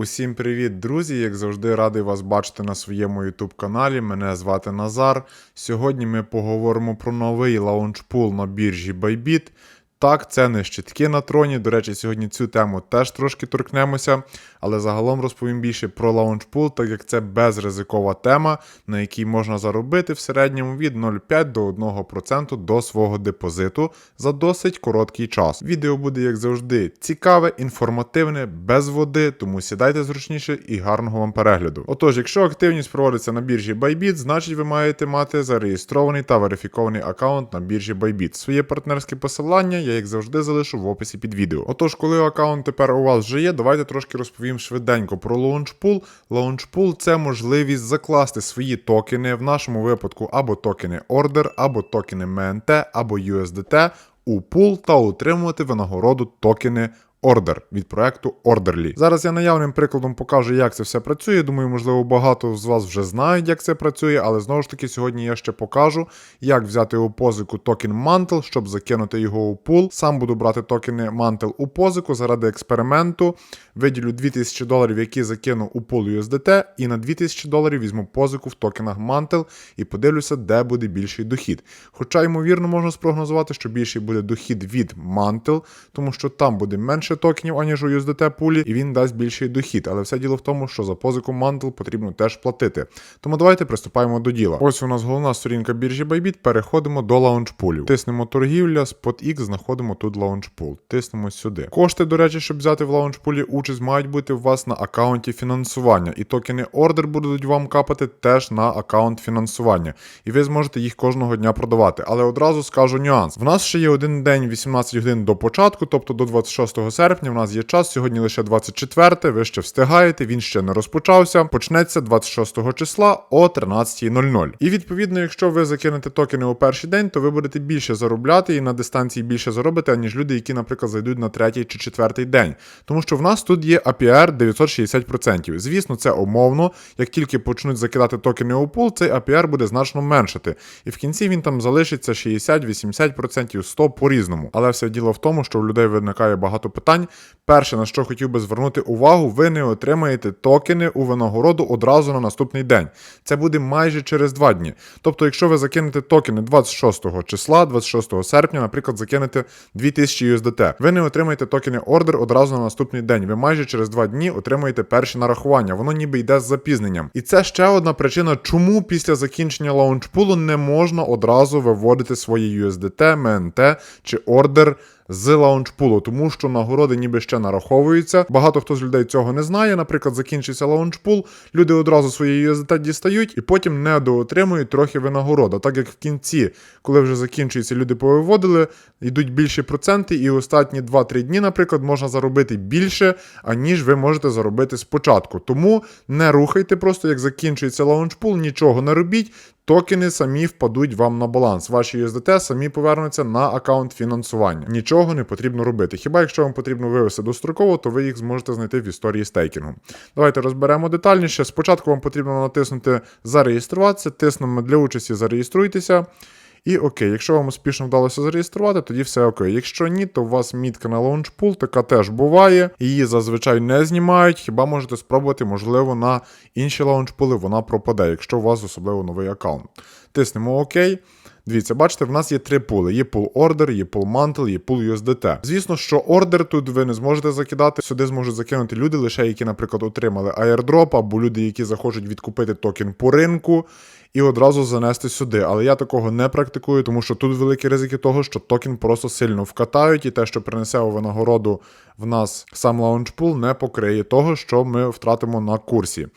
Усім привіт, друзі! Як завжди, радий вас бачити на своєму YouTube каналі. Мене звати Назар. Сьогодні ми поговоримо про новий лаунчпул на біржі Bybit. Так, це не щитки на троні. До речі, сьогодні цю тему теж трошки торкнемося, але загалом розповім більше про лаунчпул, так як це безризикова тема, на якій можна заробити в середньому від 0,5 до 1% до свого депозиту за досить короткий час. Відео буде, як завжди, цікаве, інформативне, без води, тому сідайте зручніше і гарного вам перегляду. Отож, якщо активність проводиться на біржі Bybit, значить ви маєте мати зареєстрований та верифікований аккаунт на біржі Bybit. Своє партнерське посилання я, як завжди, залишу в описі під відео. Отож, коли аккаунт тепер у вас вже є, давайте трошки розповім швиденько про Launchpool. Launchpool – це можливість закласти свої токени, в нашому випадку або токени Order, або токени MNT, або USDT у пул та отримувати винагороду токени Order від проекту Orderly. Зараз я наявним прикладом покажу, як це все працює. Думаю, можливо, багато з вас вже знають, як це працює, але знову ж таки, сьогодні я ще покажу, як взяти у позику токен Mantle, щоб закинути його у пул. Сам буду брати токени Mantle у позику заради експерименту. Виділю 2000 доларів, які закину у пул USDT, і на 2000 доларів візьму позику в токенах Mantle і подивлюся, де буде більший дохід. Хоча, ймовірно, можна спрогнозувати, що більший буде дохід від Mantle, тому що там буде менше токенів, аніж у USDT пулі, і він дасть більший дохід. Але все діло в тому, що за позику Mantle потрібно теж платити. Тому давайте приступаємо до діла. Ось у нас головна сторінка біржі Bybit. Переходимо до лаунчпулів. Тиснемо торгівля, SpotX, знаходимо тут лаунчпул. Тиснемо сюди. Кошти, до речі, щоб взяти в лаунчпулі участь, мають бути у вас на аккаунті фінансування. І токени ордер будуть вам капати теж на аккаунт фінансування. І ви зможете їх кожного дня продавати. Але одразу скажу нюанс. В нас ще є один день 18 годин до початку, тобто до 26 серпня. В нас є час. Сьогодні лише 24, ви ще встигаєте, він ще не розпочався. Почнеться 26 числа о 13.00. І відповідно, якщо ви закинете токени у перший день, то ви будете більше заробляти і на дистанції більше заробите, аніж люди, які, наприклад, зайдуть на третій чи четвертий день. Тому що в нас тут є APR 960%. Звісно, це умовно. Як тільки почнуть закидати токени у пул, цей APR буде значно меншати. І в кінці він там залишиться 60, 80%, 100 по-різному. Але все діло в тому, що у людей виникає багато питань. Перше, на що хотів би звернути увагу, ви не отримаєте токени у винагороду одразу на наступний день. Це буде майже через два дні. Тобто, якщо ви закинете токени 26 числа, 26 серпня, наприклад, закинете 2000 USDT, ви не отримаєте токени ордер одразу на наступний день. Ви майже через два дні отримуєте перші нарахування. Воно ніби йде з запізненням. І це ще одна причина, чому після закінчення лаунчпулу не можна одразу виводити свої USDT, МНТ чи ордер з лаунчпулу, тому що нагороди ніби ще нараховуються. Багато хто з людей цього не знає. Наприклад, закінчиться лаунчпул, люди одразу свої USDT дістають і потім недоотримують трохи винагорода. Так як в кінці, коли вже закінчується, люди повиводили, йдуть більші проценти, і останні 2-3 дні, наприклад, можна заробити більше, аніж ви можете заробити спочатку. Тому не рухайте просто, як закінчується лаунчпул, нічого не робіть. Токени самі впадуть вам на баланс. Ваші USDT самі повернуться на аккаунт фінансування. Нічого не потрібно робити. Хіба якщо вам потрібно вивести достроково, то ви їх зможете знайти в історії стейкінгу. Давайте розберемо детальніше. Спочатку вам потрібно натиснути Зареєструватися, тиснемо для участі Зареєструйтеся. І окей, якщо вам успішно вдалося зареєструвати, тоді все окей. Якщо ні, то у вас мітка на лаунчпул, така теж буває. Її зазвичай не знімають. Хіба можете спробувати, можливо, на інші лаунчпули вона пропаде, якщо у вас особливо новий аккаунт. Тиснемо ОК. Дивіться, бачите, в нас є три пули: є пул ордер, є пул Mantle, є пул USDT. Звісно, що ордер тут ви не зможете закидати. Сюди зможуть закинути люди, лише які, наприклад, отримали airdrop, або люди, які захочуть відкупити токен по ринку. І одразу занести сюди. Але я такого не практикую, тому що тут великі ризики того, що токен просто сильно вкатають, і те, що принесе у винагороду в нас сам лаунчпул, не покриє того, що ми втратимо на курсі.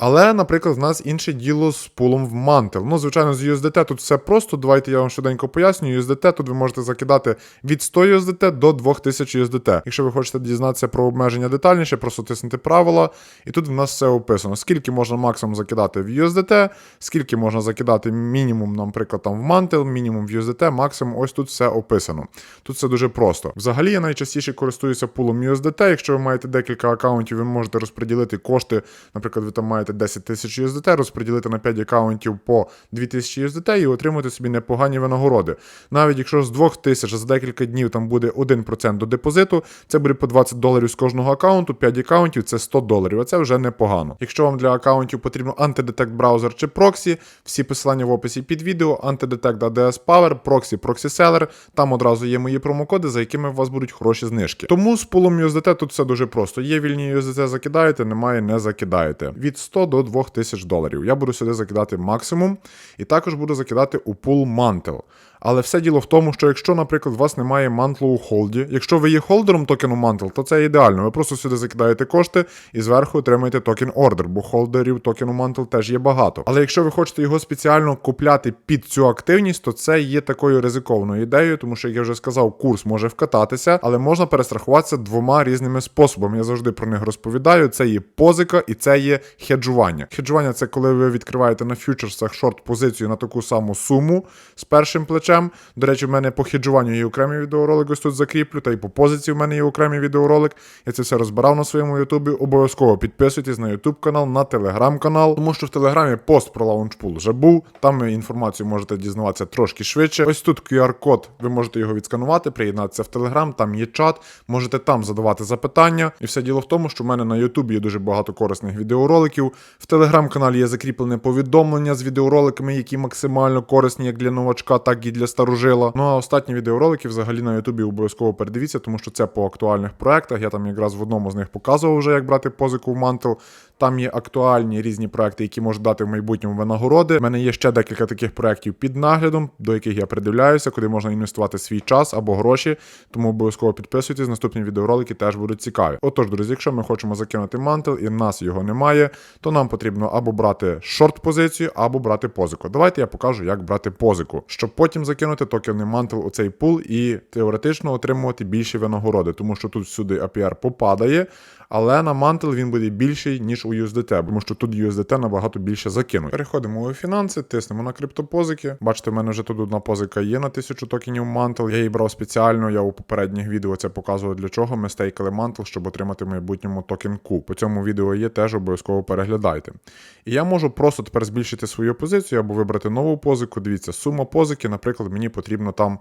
Але, наприклад, в нас інше діло з пулом в Mantle. Ну, звичайно, з USDT тут все просто. Давайте я вам швиденько поясню. USDT тут ви можете закидати від 100 USDT до 2000 USDT. Якщо ви хочете дізнатися про обмеження детальніше, просто тиснути правила. І тут в нас все описано. Скільки можна максимум закидати в USDT, скільки можна закидати мінімум, наприклад, там в Mantle, мінімум в USDT, максимум ось тут все описано. Тут все дуже просто. Взагалі я найчастіше користуюся пулом USDT. Якщо ви маєте декілька аккаунтів, ви можете розподілити кошти. Наприклад, ви там маєте маєте 10 тисяч USDT, розподілити на 5 аккаунтів по 2000 USDT і отримати собі непогані винагороди. Навіть якщо з 2 тисяч за декілька днів там буде 1% до депозиту, це буде по 20 доларів з кожного аккаунту, 5 аккаунтів це 100 доларів, а це вже непогано. Якщо вам для аккаунтів потрібно антидетект браузер чи проксі, всі посилання в описі під відео, антидетект ADS Power, проксі, проксі Seller, там одразу є мої промокоди, за якими у вас будуть хороші знижки. Тому з пулом USDT тут все дуже просто. Є вільні USDT закидаєте, немає, не закидаєте. Від 100 до 2000 доларів. Я буду сюди закидати максимум, і також буду закидати у пул Mantle. Але все діло в тому, що якщо, наприклад, у вас немає мантлу у холді, якщо ви є холдером токену Mantle, то це ідеально. Ви просто сюди закидаєте кошти і зверху отримаєте токен ордер, бо холдерів токену Mantle теж є багато. Але якщо ви хочете його спеціально купляти під цю активність, то це є такою ризикованою ідеєю, тому що, як я вже сказав, курс може вкататися, але можна перестрахуватися двома різними способами. Я завжди про них розповідаю. Це є позика і це є хеджування. Хеджування це коли ви відкриваєте на фьючерсах шорт позицію на таку саму суму з першим плечем. До речі, в мене по хеджуванню є окремий відеоролик, ось тут закріплю, та й по позиції в мене є окремий відеоролик. Я це все розбирав на своєму Ютубі. Обов'язково підписуйтесь на Ютуб канал, на телеграм канал, тому що в телеграмі пост про лаунчпул вже був. Там ви інформацію можете дізнаватися трошки швидше. Ось тут QR-код, ви можете його відсканувати, приєднатися в телеграм, там є чат, можете там задавати запитання. І все діло в тому, що в мене на Ютубі є дуже багато корисних відеороликів. В телеграм-каналі є закріплене повідомлення з відеороликами, які максимально корисні як для новачка, так і для старожила. Ну а останні відеоролики взагалі на Ютубі обов'язково передивіться, тому що це по актуальних проектах. Я там якраз в одному з них показував вже, як брати позику в мантел. Там є актуальні різні проекти, які можуть дати в майбутньому винагороди. У мене є ще декілька таких проєктів під наглядом, до яких я придивляюся, куди можна інвестувати свій час або гроші. Тому обов'язково підписуйтесь. Наступні відеоролики теж будуть цікаві. Отож, друзі, якщо ми хочемо закинути мантел і в нас його немає, то нам потрібно або брати шорт позицію, або брати позику. Давайте я покажу, як брати позику, щоб потім закинути токенний мантел у цей пул і теоретично отримувати більші винагороди, тому що тут всюди APR попадає. Але на мантел він буде більший, ніж у USDT, тому що тут USDT набагато більше закинуть. Переходимо у фінанси, тиснемо на криптопозики. Бачите, в мене вже тут одна позика є на 1000 токенів мантел. Я її брав спеціально. Я у попередніх відео це показував для чого. Ми стейкали мантел, щоб отримати в майбутньому токен Q. По цьому відео є, теж обов'язково переглядайте. І я можу просто тепер збільшити свою позицію або вибрати нову позику. Дивіться, сума позики, наприклад, мені потрібно там.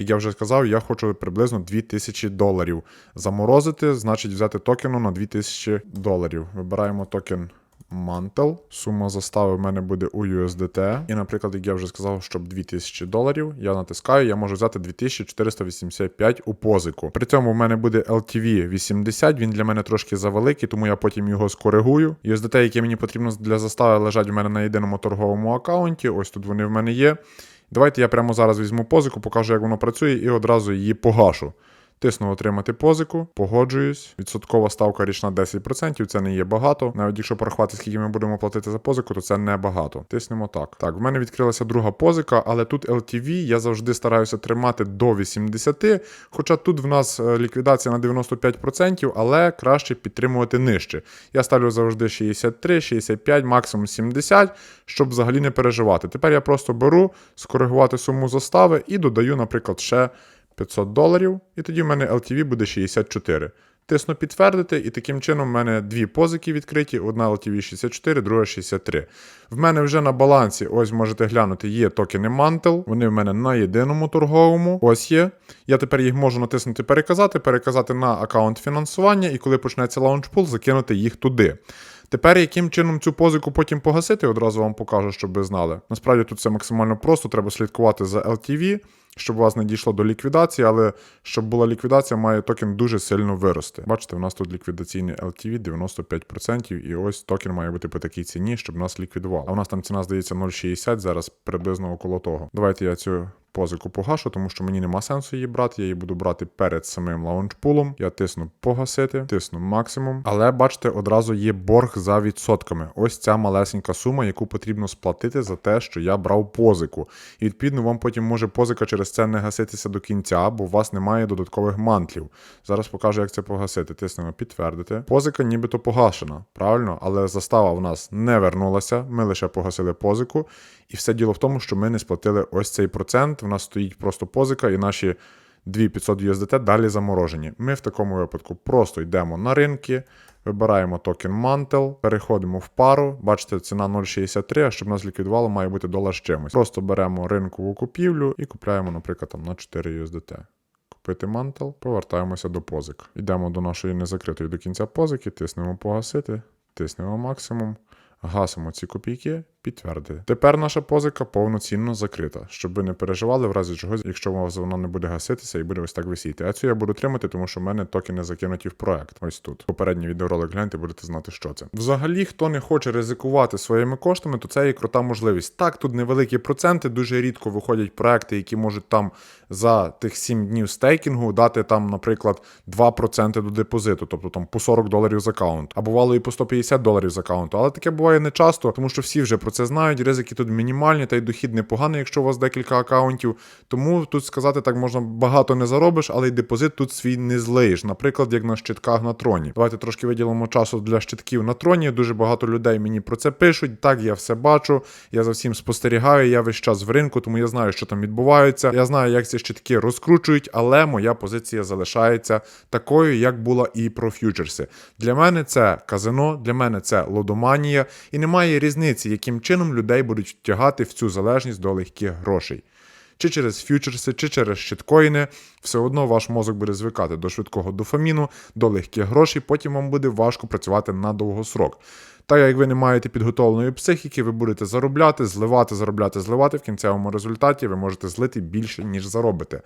Як я вже сказав, я хочу приблизно 2000 доларів заморозити, значить взяти токену на 2000 доларів. Вибираємо токен Mantel. Сума застави в мене буде у USDT. І, наприклад, як я вже сказав, щоб 2000 доларів, я натискаю, я можу взяти 2485 у позику. При цьому в мене буде LTV 80, він для мене трошки завеликий, тому я потім його скоригую. USDT, які мені потрібно для застави, лежать в мене на єдиному торговому аккаунті. Ось тут вони в мене є. Давайте я прямо зараз візьму позику, покажу, як воно працює, і одразу її погашу. Тисну отримати позику, погоджуюсь. Відсоткова ставка річна 10%, це не є багато. Навіть якщо порахувати, скільки ми будемо платити за позику, то це не багато. Тиснемо так. Так, в мене відкрилася друга позика, але тут LTV я завжди стараюся тримати до 80%. Хоча тут в нас е, ліквідація на 95%, але краще підтримувати нижче. Я ставлю завжди 63, 65, максимум 70, щоб взагалі не переживати. Тепер я просто беру скоригувати суму застави і додаю, наприклад, ще. 500 доларів, і тоді в мене LTV буде 64. Тисну підтвердити, і таким чином в мене дві позики відкриті: одна LTV 64, друга 63. В мене вже на балансі, ось можете глянути, є токени Mantel. Вони в мене на єдиному торговому. Ось є. Я тепер їх можу натиснути переказати, переказати на аккаунт фінансування, і коли почнеться лаунчпул, закинути їх туди. Тепер, яким чином цю позику потім погасити, одразу вам покажу, щоб ви знали. Насправді тут це максимально просто, треба слідкувати за LTV, щоб вас не дійшло до ліквідації, але щоб була ліквідація, має токен дуже сильно вирости. Бачите, у нас тут ліквідаційний LTV 95%, і ось токен має бути по такій ціні, щоб нас ліквідували. А у нас там ціна здається 0,60, зараз приблизно около того. Давайте я цю позику погашу, тому що мені нема сенсу її брати. Я її буду брати перед самим лаунчпулом. Я тисну погасити, тисну максимум. Але бачите, одразу є борг за відсотками. Ось ця малесенька сума, яку потрібно сплатити за те, що я брав позику. І відповідно вам потім може позика через це не гаситися до кінця, бо у вас немає додаткових мантлів. Зараз покажу, як це погасити. Тиснемо підтвердити. Позика нібито погашена, правильно, але застава в нас не вернулася. Ми лише погасили позику. І все діло в тому, що ми не сплатили ось цей процент. В нас стоїть просто позика, і наші 2500 USDT далі заморожені. Ми в такому випадку просто йдемо на ринки, Вибираємо токен Mantel, переходимо в пару. Бачите, ціна 0,63, а щоб нас ліквідувало, має бути долар з чимось. Просто беремо ринкову купівлю і купляємо, наприклад, там на 4 USDT. Купити мантел, повертаємося до позик. Йдемо до нашої незакритої до кінця позики, тиснемо погасити, тиснемо максимум, гасимо ці копійки, підтвердити. Тепер наша позика повноцінно закрита, щоб ви не переживали в разі чогось, якщо у вас вона не буде гаситися і буде ось так висіти. А цю я буду тримати, тому що в мене токени закинуті в проект. Ось тут. Попередній відеоролик гляньте, будете знати, що це. Взагалі, хто не хоче ризикувати своїми коштами, то це є крута можливість. Так, тут невеликі проценти, дуже рідко виходять проекти, які можуть там за тих 7 днів стейкінгу дати там, наприклад, 2% до депозиту, тобто там по 40 доларів з аккаунту. А бувало і по 150 доларів з аккаунту. Але таке буває не часто, тому що всі вже про це знають. Ризики тут мінімальні, та й дохід непоганий, якщо у вас декілька аккаунтів. Тому тут сказати так можна багато не заробиш, але й депозит тут свій не злиєш. Наприклад, як на щитках на троні. Давайте трошки виділимо часу для щитків на троні. Дуже багато людей мені про це пишуть. Так, я все бачу. Я за всім спостерігаю. Я весь час в ринку, тому я знаю, що там відбувається. Я знаю, як ці щитки розкручують, але моя позиція залишається такою, як була і про ф'ючерси. Для мене це казино, для мене це лодоманія, і немає різниці, яким чином людей будуть втягати в цю залежність до легких грошей. Чи через фьючерси, чи через щиткоїни, все одно ваш мозок буде звикати до швидкого дофаміну, до легких грошей, потім вам буде важко працювати на довгосрок. Так як ви не маєте підготовленої психіки, ви будете заробляти, зливати, заробляти, зливати. В кінцевому результаті ви можете злити більше, ніж заробите.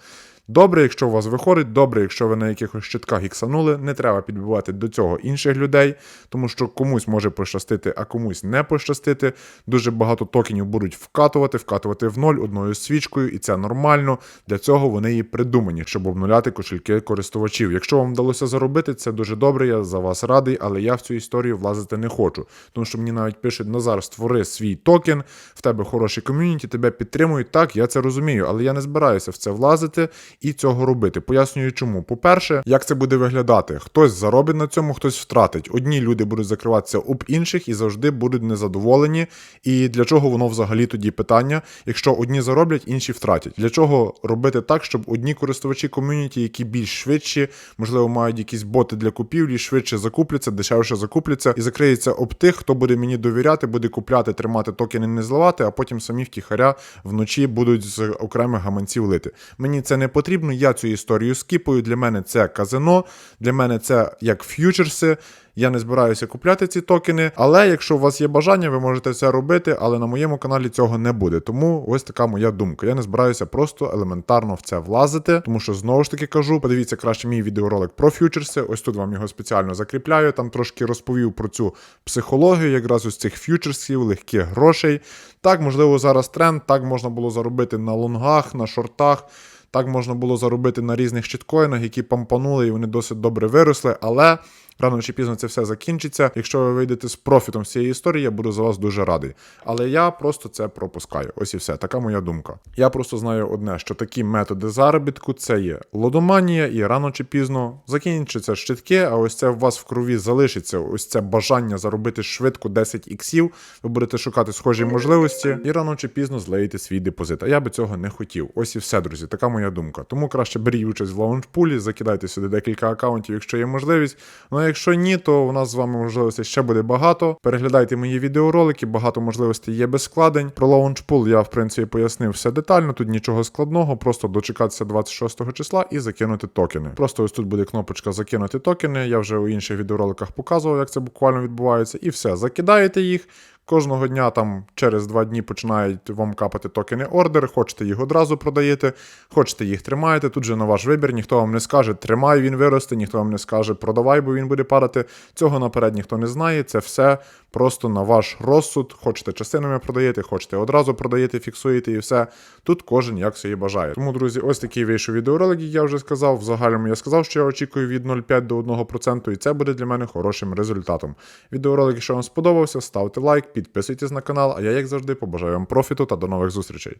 Добре, якщо у вас виходить, добре, якщо ви на якихось щитках іксанули, не треба підбивати до цього інших людей, тому що комусь може пощастити, а комусь не пощастити. Дуже багато токенів будуть вкатувати, вкатувати в ноль одною свічкою, і це нормально. Для цього вони і придумані, щоб обнуляти кошельки користувачів. Якщо вам вдалося заробити, це дуже добре. Я за вас радий, але я в цю історію влазити не хочу. Тому що мені навіть пишуть Назар, створи свій токен, в тебе хороший ком'юніті, тебе підтримують. Так, я це розумію, але я не збираюся в це влазити і цього робити. Пояснюю, чому. По-перше, як це буде виглядати? Хтось заробить на цьому, хтось втратить. Одні люди будуть закриватися об інших і завжди будуть незадоволені. І для чого воно взагалі тоді питання? Якщо одні зароблять, інші втратять. Для чого робити так, щоб одні користувачі ком'юніті, які більш швидші, можливо, мають якісь боти для купівлі, швидше закупляться, дешевше закупляться і закриється об тих, хто буде мені довіряти, буде купляти, тримати токени, не зливати, а потім самі втіхаря вночі будуть з окремих гаманців лити. Мені це не потрібно. Я цю історію скіпую. Для мене це казино, для мене це як ф'ючерси. Я не збираюся купляти ці токени, але якщо у вас є бажання, ви можете це робити, але на моєму каналі цього не буде. Тому ось така моя думка. Я не збираюся просто елементарно в це влазити, тому що знову ж таки кажу, подивіться краще мій відеоролик про ф'ючерси. Ось тут вам його спеціально закріпляю. Там трошки розповів про цю психологію, якраз ось цих ф'ючерсів, легких грошей. Так, можливо, зараз тренд, так можна було заробити на лонгах, на шортах. Так можна було заробити на різних щиткоїнах, які пампанули і вони досить добре виросли, але рано чи пізно це все закінчиться. Якщо ви вийдете з профітом з цієї історії, я буду за вас дуже радий. Але я просто це пропускаю. Ось і все. Така моя думка. Я просто знаю одне, що такі методи заробітку це є лодоманія, і рано чи пізно закінчиться щитки, а ось це у вас в крові залишиться. Ось це бажання заробити швидко 10 іксів. Ви будете шукати схожі можливості, і рано чи пізно злеєте свій депозит. А я би цього не хотів. Ось і все, друзі. Така моя думка. Тому краще беріть участь в лаунчпулі, закидайте сюди декілька акаунтів, якщо є можливість. Ну якщо ні, то у нас з вами можливостей ще буде багато. Переглядайте мої відеоролики, багато можливостей є без складень. Про лаунчпул я в принципі пояснив все детально. Тут нічого складного, просто дочекатися 26 числа і закинути токени. Просто ось тут буде кнопочка закинути токени. Я вже у інших відеороликах показував, як це буквально відбувається, і все, закидаєте їх. Кожного дня там через два дні починають вам капати токени ордер, хочете їх одразу продаєте, хочете їх тримаєте. Тут же на ваш вибір, ніхто вам не скаже, тримай, він виросте, ніхто вам не скаже, продавай, бо він буде падати. Цього наперед ніхто не знає. Це все просто на ваш розсуд. Хочете частинами продаєте, хочете одразу продаєте, фіксуєте і все. Тут кожен як собі бажає. Тому, друзі, ось такий вийшов відеоролик, як я вже сказав. В загальному я сказав, що я очікую від 0,5 до 1%, і це буде для мене хорошим результатом. Відеоролик, якщо вам сподобався, ставте лайк, підписуйтесь на канал, а я, як завжди, побажаю вам профіту та до нових зустрічей.